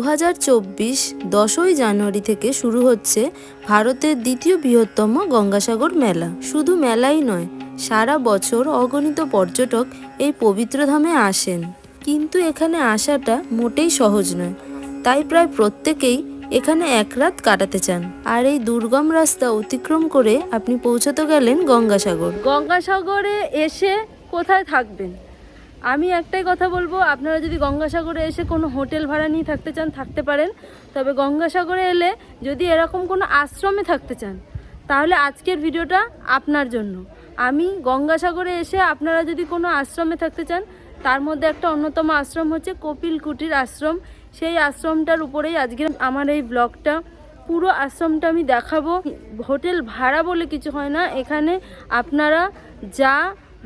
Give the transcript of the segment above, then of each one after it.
হাজার চব্বিশ দশই জানুয়ারি থেকে শুরু হচ্ছে ভারতের দ্বিতীয় বৃহত্তম গঙ্গাসাগর মেলা। শুধু মেলাই নয়, সারা বছর অগণিত পর্যটক এই পবিত্র ধামে আসেন। কিন্তু এখানে আসাটা মোটেই সহজ নয়। তাই প্রায় প্রত্যেকেই এখানে এক রাত কাটাতে চান। আর এই দুর্গম রাস্তা অতিক্রম করে আপনি পৌঁছাতে গেলেন গঙ্গাসাগর। গঙ্গাসাগরে এসে কোথায় থাকবেন? আমি একটাই কথা বলব, আপনারা যদি গঙ্গাসাগরে এসে কোনো হোটেল ভাড়া নিয়ে থাকতে চান, থাকতে পারেন। তবে গঙ্গাসাগরে এলে যদি এরকম কোনো আশ্রমে থাকতে চান, তাহলে আজকের ভিডিওটা আপনার জন্য। আমি গঙ্গাসাগরে এসে আপনারা যদি কোনো আশ্রমে থাকতে চান, তার মধ্যে একটা অন্যতম আশ্রম হচ্ছে কপিল কুটির আশ্রম। সেই আশ্রমটার উপরেই আজকে আমার এই ব্লগটা। পুরো আশ্রমটা আমি দেখাবো। হোটেল ভাড়া বলে কিছু হয় না, এখানে আপনারা যা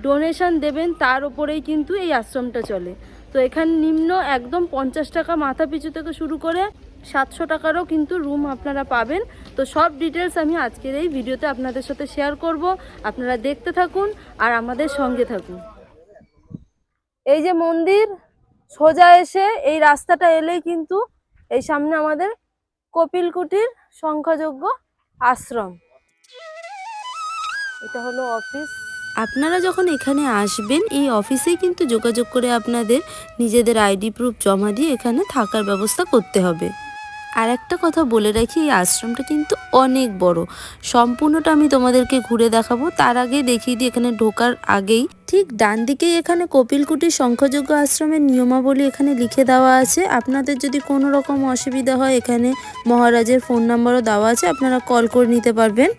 ডোনেশন দেবেন, তার উপরেই কিন্তু এই আশ্রমটা চলে। তো এখানে নিম্ন একদম পঞ্চাশ টাকা মাথা পিছু থেকে শুরু করে সাতশো টাকারও কিন্তু রুম আপনারা পাবেন। তো সব ডিটেলস আমি আজকের এই ভিডিওতে আপনাদের সাথে শেয়ার করব। আপনারা দেখতে থাকুন আর আমাদের সঙ্গে থাকুন। এই যে মন্দির, সোজা এসে এই রাস্তাটা এলেই কিন্তু এই সামনে আমাদের কপিলকুটির সংখ্যাযোগ্য আশ্রম। এটা হলো অফিস আপনারা যখন এখানে আসবেন, এই অফিসেই কিন্তু যোগাযোগ করে আপনাদের নিজেদের আইডি প্রুফ জমা দিয়ে এখানে থাকার ব্যবস্থা করতে হবে। আর একটা কথা বলে রাখি, এই আশ্রমটা কিন্তু অনেক বড়। সম্পূর্ণটা আমি তোমাদেরকে ঘুরে দেখাবো। তার আগে দেখিয়ে দিই, এখানে ঢোকার আগেই ঠিক ডান দিকেই এখানে কপিলকুটির শঙ্খযোগ্য আশ্রমের নিয়মাবলী এখানে লিখে দেওয়া আছে। আপনাদের যদি কোনো রকম অসুবিধা হয়, এখানে মহারাজের ফোন নাম্বারও দেওয়া আছে, আপনারা কল করে নিতে পারবেন।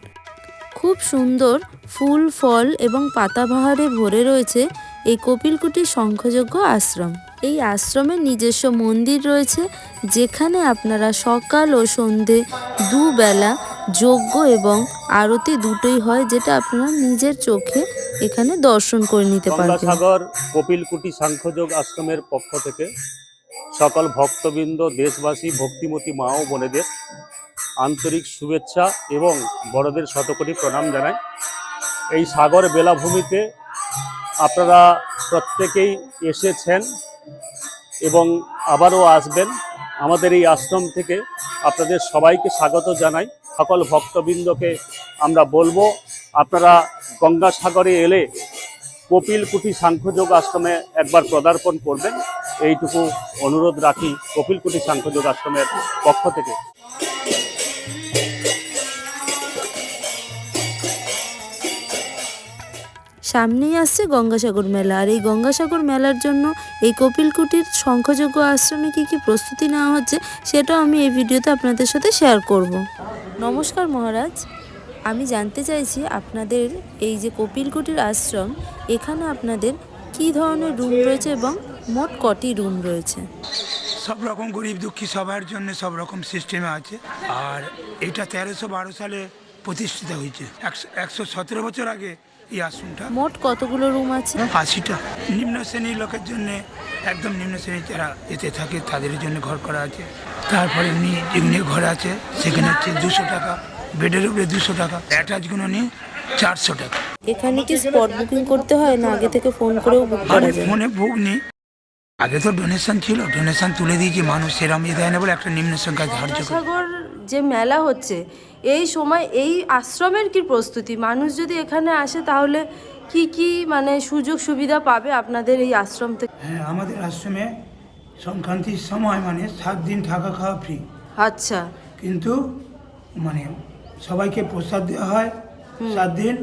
খুব সুন্দর ফুল ফল এবং পাতাবাহারে ভরে রয়েছে এই কপিলকুটির শঙ্খযোগ্য আশ্রম। এই আশ্রমের নিজস্ব মন্দির রয়েছে যেখানে আপনারা সকাল ও সন্ধে দুবেলা যজ্ঞ এবং আরতি দুটোই হয় যেটা আপনারা নিজের চোখে এখানে দর্শন করে নিতে পারবেন। গঙ্গাসাগর কপিলকুটি সাংখ্যযোগ আশ্রমের পক্ষ থেকে সকল ভক্তবৃন্দ দেশবাসী ভক্তিমতী মা ও বোনেদের আন্তরিক শুভেচ্ছা এবং বড়দের শতকোটি প্রণাম জানাই। এই সাগর বেলাভূমিতে আপনারা প্রত্যেকেই এসেছেন এবং আবারও আসবেন। আমাদের এই আশ্রম থেকে আপনাদের সবাইকে স্বাগত জানাই। সকল ভক্তবৃন্দকে আমরা বলব, আপনারা গঙ্গাসাগরে এলে কপিল কুটি সাংখ্যযোগ আশ্রমে একবার পদার্পণ করবেন। এইটুকু অনুরোধ রাখি কপিল কুটি সাংখ্যযোগ আশ্রমের পক্ষ থেকে। সামনেই আসছে গঙ্গাসাগর মেলা। আর এই গঙ্গাসাগর মেলার জন্য এই কপিলকুটির শঙ্খযোগ্য আশ্রমে কি কি প্রস্তুতি নেওয়া হচ্ছে সেটাও আমি এই ভিডিওতে আপনাদের সাথে শেয়ার করব। নমস্কার মহারাজ। আমি জানতে চাইছি আপনাদের এই যে কপিলকুটির আশ্রম, এখানে আপনাদের কি ধরনের রুম রয়েছে এবং মোট কটি রুম রয়েছে? সব রকম গরিব দুঃখী সবার জন্য সব রকম সিস্টেমে আছে। আর এটা তেরোশো বারো সালে প্রতিষ্ঠিত হয়েছে। একশো একশো সতেরো বছর আগে এই আশ্রমটা। মোট কতগুলো রুম আছে? আশিটা। নিম্ন শ্রেণির লোকের জন্য একদম নিম্ন শ্রেণির যারা এতে থাকে তাদের জন্য ঘর করা আছে। তারপরে এমনি যেগুলো ঘর আছে সেখানে হচ্ছে দুশো টাকা। বেডের উপরে দুশো টাকা। অ্যাটাচগুলো নিয়ে চারশো টাকা। এখানে কি স্পট বুকিং করতে হয় না আগে থেকে ফোন করেও বুক করা যায়? ফোনে বুক নেই। আগে তো ডোনেশন ছিল। ডোনেশন তুলে দিয়েছি মানুষ সেরাম ইয়ে দেয় না বলে একটা নিম্ন সংখ্যা ধার্য যে মেলা হচ্ছে এই সময় এই আশ্রমের কি প্রস্তুতি? মানুষ যদি এখানে আসে তাহলে কি কি মানে সুযোগ সুবিধা পাবে আপনাদের এই আশ্রম থেকে? হ্যাঁ আমাদের আশ্রমে সংক্রান্তির সময় মানে সাত দিন থাকা খাওয়া ফ্রি আচ্ছা। কিন্তু মানে সবাইকে প্রসাদ দেওয়া হয়। সাত দিন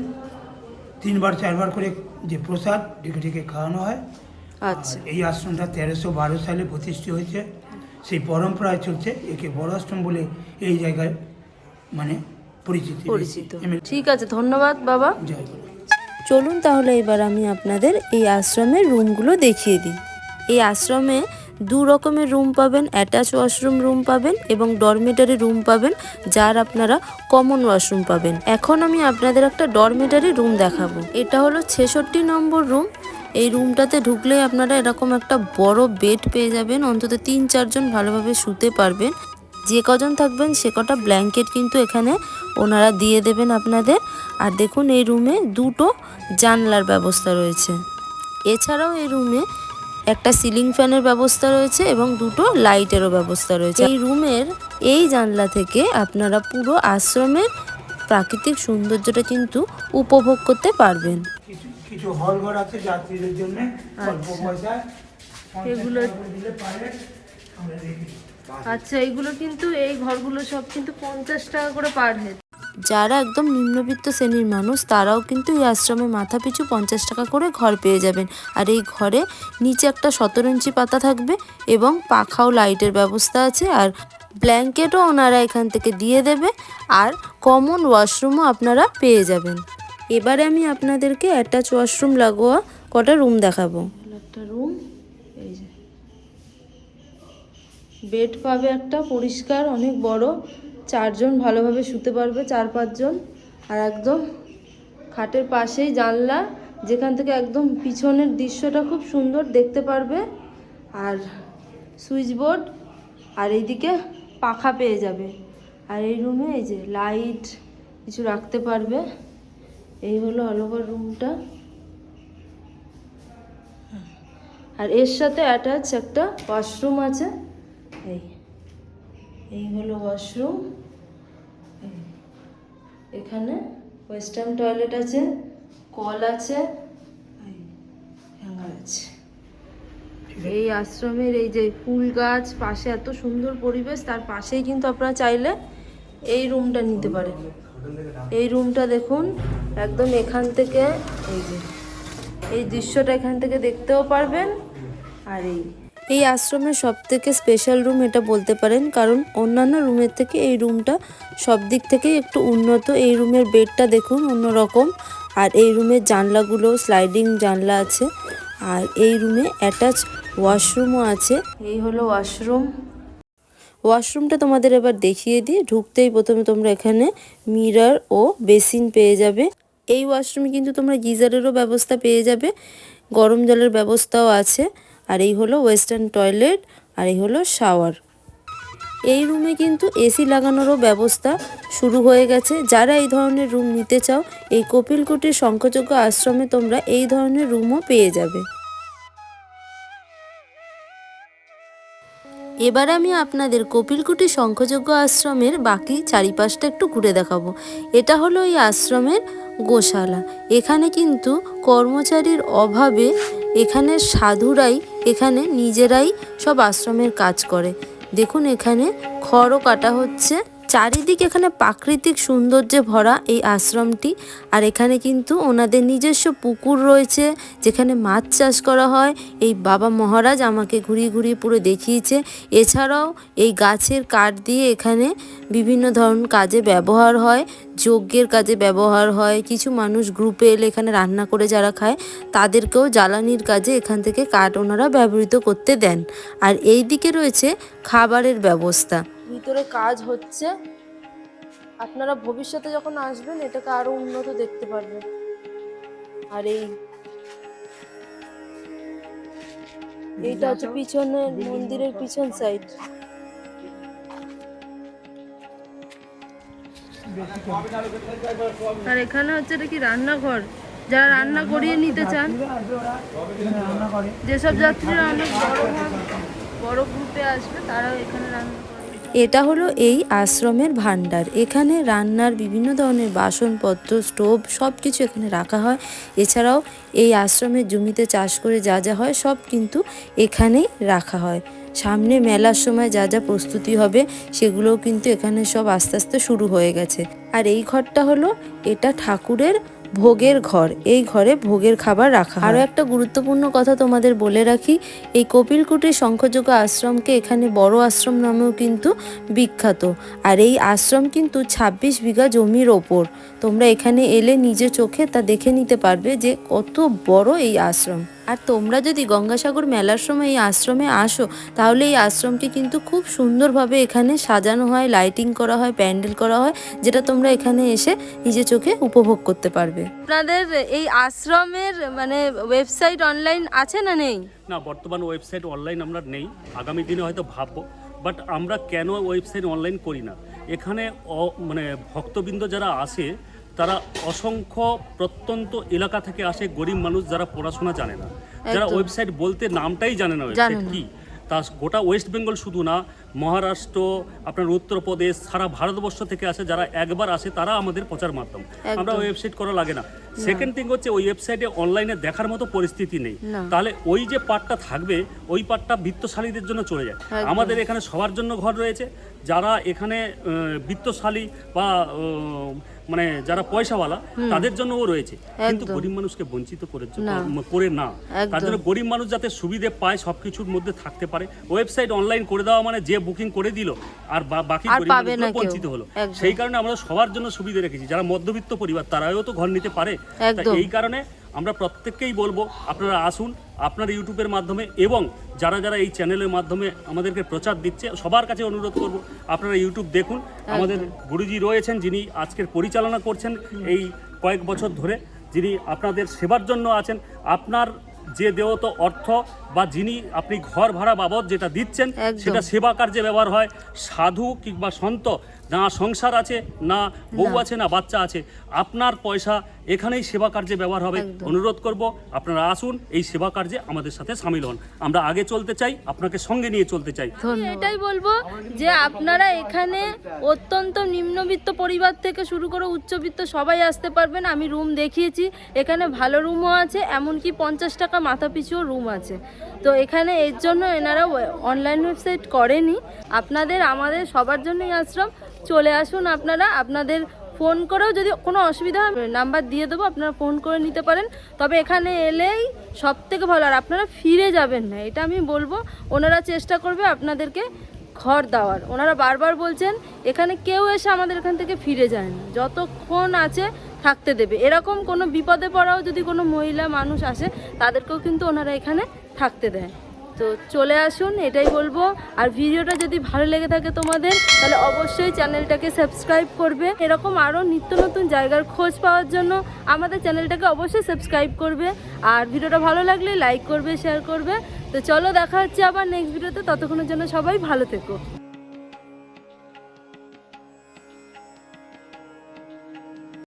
তিনবার চারবার করে যে প্রসাদ ডেকে ডেকে খাওয়ানো হয়। আচ্ছা। এই আশ্রমটা তেরোশো বারো সালে প্রতিষ্ঠিত হয়েছে। সেই পরম্পরায় চলছে। একে বড় আশ্রম বলে এই জায়গায় মানে পরিচিতি পরিচিত। ঠিক আছে ধন্যবাদ বাবা। চলুন তাহলে এবার আমি আপনাদের এই আশ্রমের রুমগুলো দেখিয়ে দিই। এই আশ্রমে দু রকমের রুম পাবেন অ্যাটাচ ওয়াশরুম রুম পাবেন এবং ডরমেটারি রুম পাবেন যার আপনারা কমন ওয়াশরুম পাবেন। এখন আমি আপনাদের একটা ডরমেটারি রুম দেখাবো। এটা হলো ছেষট্টি নম্বর রুম। এই রুমটাতে ঢুকলেই আপনারা এরকম একটা বড় বেড পেয়ে যাবেন অন্তত তিন চারজন ভালোভাবে শুতে পারবেন। যে কজন থাকবেন সে কটা ব্ল্যাঙ্কেট কিন্তু এখানে ওনারা দিয়ে দেবেন আপনাদের। আর দেখুন এই রুমে দুটো জানলার ব্যবস্থা রয়েছে। এছাড়াও এই রুমে একটা সিলিং ফ্যানের ব্যবস্থা রয়েছে এবং দুটো লাইটেরও ব্যবস্থা রয়েছে। এই রুমের এই জানলা থেকে আপনারা পুরো আশ্রমের প্রাকৃতিক সৌন্দর্যটা কিন্তু উপভোগ করতে পারবেন। কিছু কিছু হল ঘর আছে যাত্রীদের জন্য। অল্প পয়সায় এগুলো- দিলে পারে। আমরা দেখি। আচ্ছা এইগুলো কিন্তু এই ঘরগুলো সব কিন্তু পঞ্চাশ টাকা করে পার হেড যারা একদম নিম্নবিত্ত শ্রেণির মানুষ তারাও কিন্তু এই আশ্রমে মাথা পিছু পঞ্চাশ টাকা করে ঘর পেয়ে যাবেন। আর এই ঘরে নিচে একটা সতেরো ইঞ্চি পাতা থাকবে এবং পাখাও লাইটের ব্যবস্থা আছে আর ব্ল্যাঙ্কেটও ওনারা এখান থেকে দিয়ে দেবে আর কমন ওয়াশরুমও আপনারা পেয়ে যাবেন। এবারে আমি আপনাদেরকে অ্যাটাচ ওয়াশরুম লাগোয়া কটা রুম দেখাবো। একটা রুম এই যে বেড পাবে একটা, পরিষ্কার, অনেক বড়। চারজন ভালোভাবে শুতে পারবে, চার পাঁচজন। আর একদম খাটের পাশেই জানলা, যেখান থেকে একদম পিছনের দৃশ্যটা খুব সুন্দর দেখতে পারবে। আর সুইচ বোর্ড আর এইদিকে পাখা পেয়ে যাবে। আর এই রুমে এই যে লাইট, কিছু রাখতে পারবে। এই হলো অল ওভার রুমটা আর এর সাথে অ্যাটাচ একটা ওয়াশরুম আছে। এই এই হলো ওয়াশরুম এখানে ওয়েস্টার্ন টয়লেট আছে, কল আছে আছে। এই আশ্রমের এই যে ফুল গাছ, পাশে এত সুন্দর পরিবেশ, তার পাশেই কিন্তু আপনারা চাইলে এই রুমটা নিতে পারেন। এই রুমটা দেখুন, একদম এখান থেকে, এই যে, এই দৃশ্যটা এখান থেকে দেখতেও পারবেন। আর এই এই আশ্রমের সব থেকে স্পেশাল রুম এটা বলতে পারেন, কারণ অন্যান্য রুমের থেকে এই রুমটা সব দিক থেকেই একটু উন্নত। এই রুমের বেডটা দেখুন অন্যরকম, আর এই রুমের জানলাগুলো স্লাইডিং জানলা আছে, আর এই রুমে অ্যাটাচ ওয়াশরুমও আছে। এই হলো ওয়াশরুম ওয়াশরুমটা তোমাদের এবার দেখিয়ে দিই, ঢুকতেই প্রথমে তোমরা এখানে মিরার ও বেসিন পেয়ে যাবে। এই ওয়াশরুমে কিন্তু তোমরা গিজারেরও ব্যবস্থা পেয়ে যাবে, গরম জলের ব্যবস্থাও আছে। আর এই হলো ওয়েস্টার্ন টয়লেট, আর এই হলো শাওয়ার। এই রুমে কিন্তু এসি লাগানোরও ব্যবস্থা শুরু হয়ে গেছে। যারা এই ধরনের রুম নিতে চাও, এই কপিলকুটির শঙ্খযোগ্য আশ্রমে তোমরা এই ধরনের রুমও পেয়ে যাবে। এবার আমি আপনাদের কপিলকুটি শঙ্খযজ্ঞ আশ্রমের বাকি চারিপাশটা একটু ঘুরে দেখাবো। এটা হলো এই আশ্রমের গোশালা। এখানে কিন্তু কর্মচারীর অভাবে এখানে সাধুরাই এখানে নিজেরাই সব আশ্রমের কাজ করে। দেখুন এখানে খড়ও কাটা হচ্ছে। চারিদিকে এখানে প্রাকৃতিক সৌন্দর্যে ভরা এই আশ্রমটি। আর এখানে কিন্তু ওনাদের নিজস্ব পুকুর রয়েছে, যেখানে মাছ চাষ করা হয়। এই বাবা মহারাজ আমাকে ঘুরিয়ে ঘুরিয়ে পুরো দেখিয়েছে। এছাড়াও এই গাছের কাঠ দিয়ে এখানে বিভিন্ন ধরনের কাজে ব্যবহার হয়, যজ্ঞের কাজে ব্যবহার হয়। কিছু মানুষ গ্রুপে এলে এখানে রান্না করে যারা খায়, তাদেরকেও জ্বালানির কাজে এখান থেকে কাঠ ওনারা ব্যবহৃত করতে দেন। আর এই দিকে রয়েছে খাবারের ব্যবস্থা। ভিতরে কাজ হচ্ছে। আপনারা ভবিষ্যতে যখন আসবেন এটাকে আরও উন্নত দেখতে পারবেন। আর এই এইটা হচ্ছে পিছনের মন্দিরের পিছন সাইড আর এখানে হচ্ছে এটা কি রান্নাঘর? যারা রান্না করিয়ে নিতে চান যেসব যাত্রীরা অনেক বড় বড় গ্রুপে আসবে তারাও এখানে রান্না এটা হলো এই আশ্রমের ভান্ডার এখানে রান্নার বিভিন্ন ধরনের বাসনপত্র, স্টোভ সব কিছু এখানে রাখা হয়। এছাড়াও এই আশ্রমের জমিতে চাষ করে যা যা হয় সব কিন্তু এখানেই রাখা হয়। সামনে মেলার সময় যা যা প্রস্তুতি হবে সেগুলোও কিন্তু এখানে সব আস্তে আস্তে শুরু হয়ে গেছে। আর এই ঘরটা হলো এটা ঠাকুরের ভোগের ঘর। এই ঘরে ভোগের খাবার রাখা আরও একটা গুরুত্বপূর্ণ কথা তোমাদের বলে রাখি, এই কপিলকুটির শঙ্খযোগ্য আশ্রমকে এখানে বড় আশ্রম নামেও কিন্তু বিখ্যাত। আর এই আশ্রম কিন্তু ২৬ বিঘা জমির ওপর। তোমরা এখানে এলে নিজে চোখে তা দেখে নিতে পারবে যে কত বড় এই আশ্রম। আর তোমরা যদি গঙ্গাসাগর মেলার সময় এই আশ্রমে আসো তাহলে এই আশ্রমটি কিন্তু খুব সুন্দরভাবে এখানে সাজানো হয় লাইটিং করা হয় প্যান্ডেল করা হয় যেটা তোমরা এখানে এসে নিজে চোখে উপভোগ করতে পারবে। আপনাদের এই আশ্রমের মানে ওয়েবসাইট অনলাইন আছে না নেই? না বর্তমান ওয়েবসাইট অনলাইন আমরা নেই। আগামী দিনে হয়তো ভাববো বাট আমরা কেন ওয়েবসাইট অনলাইন করি না? এখানে অ- মানে ভক্তবৃন্দ যারা আসে তারা অসংখ্য প্রত্যন্ত এলাকা থেকে আসে গরিব মানুষ যারা পড়াশোনা জানে না। যারা ওয়েবসাইট বলতে নামটাই জানে না ওয়েবসাইট কি? তা গোটা ওয়েস্ট বেঙ্গল শুধু না মহারাষ্ট্র আপনার উত্তরপ্রদেশ সারা ভারতবর্ষ থেকে আসে যারা একবার আসে তারা আমাদের প্রচার মাধ্যম। আমরা ওয়েবসাইট করা লাগে না। সেকেন্ড থিং হচ্ছে ওই ওয়েবসাইটে অনলাইনে দেখার মতো পরিস্থিতি নেই। তাহলে ওই যে পার্টটা থাকবে ওই পার্টটা বৃত্তশালীদের জন্য চলে যায়। আমাদের এখানে সবার জন্য ঘর রয়েছে। যারা এখানে বৃত্তশালী বা মানে যারা পয়সাওয়ালা তাদের জন্য ও রয়েছে। কিন্তু গরিব মানুষকে বঞ্চিত করে না। করে না। তার জন্য গরিব মানুষ যাতে সুবিধে পায় সবকিছুর মধ্যে থাকতে পারে। ওয়েবসাইট অনলাইন করে দেওয়া মানে যে বুকিং করে দিল আর বাকি। বঞ্চিত হলো। সেই কারণে আমরা সবার জন্য সুবিধা রেখেছি। যারা মধ্যবিত্ত পরিবার তারাও তো ঘর নিতে পারে। এই কারণে আমরা প্রত্যেককেই বলব আপনারা আসুন আপনার ইউটিউবের মাধ্যমে এবং যারা যারা এই চ্যানেলের মাধ্যমে আমাদেরকে প্রচার দিচ্ছে সবার কাছে অনুরোধ করব আপনারা ইউটিউব দেখুন। আমাদের গুরুজি রয়েছেন যিনি আজকের পরিচালনা করছেন এই কয়েক বছর ধরে। যিনি আপনাদের সেবার জন্য আছেন। আপনার যে দেওত অর্থ বা যিনি আপনি ঘর ভাড়া বাবদ যেটা দিচ্ছেন সেটা সেবা কার্যে ব্যবহার হয়। সাধু কিংবা সন্ত না সংসার আছে না বউ আছে না বাচ্চা আছে আপনার পয়সা এখানেই সেবা কার্যে ব্যবহার হবে। অনুরোধ করব আপনারা আসুন এই সেবা কার্যে আমাদের সাথে সামিল হন। আমরা আগে চলতে চাই আপনাকে সঙ্গে নিয়ে চলতে চাই। এটাই বলব যে আপনারা এখানে অত্যন্ত নিম্নবিত্ত পরিবার থেকে শুরু করে উচ্চবিত্ত সবাই আসতে পারবেন। আমি রুম দেখিয়েছি এখানে ভালো রুমও আছে এমনকি পঞ্চাশ টাকা মাথা পিছুও রুম আছে। তো এখানে এর জন্য এনারা অনলাইন ওয়েবসাইট করেনি। আপনাদের আমাদের সবার জন্যই আশ্রম। চলে আসুন আপনারা আপনাদের ফোন করেও যদি কোনো অসুবিধা হয় নাম্বার দিয়ে দেবো, আপনারা ফোন করে নিতে পারেন। তবে এখানে এলেই সব থেকে ভালো, আর আপনারা ফিরে যাবেন না, এটা আমি বলব। ওনারা চেষ্টা করবে আপনাদেরকে ঘর দেওয়ার। ওনারা বারবার বলছেন, এখানে কেউ এসে আমাদের এখান থেকে ফিরে যায় না। যতক্ষণ আছে থাকতে দেবে। এরকম কোনো বিপদে পড়াও যদি কোনো মহিলা মানুষ আসে, তাদেরকেও কিন্তু ওনারা এখানে থাকতে দেয়। তো চলে আসুন, এটাই বলব। আর ভিডিওটা যদি ভালো লেগে থাকে তোমাদের, তাহলে অবশ্যই চ্যানেলটাকে সাবস্ক্রাইব করবে। এরকম আরও নিত্য নতুন জায়গার খোঁজ পাওয়ার জন্য আমাদের চ্যানেলটাকে অবশ্যই সাবস্ক্রাইব করবে। আর ভিডিওটা ভালো লাগলে লাইক করবে, শেয়ার করবে। তো চলো দেখা হচ্ছে আবার নেক্সট ভিডিওতে ততক্ষণের জন্য সবাই ভালো থেকো।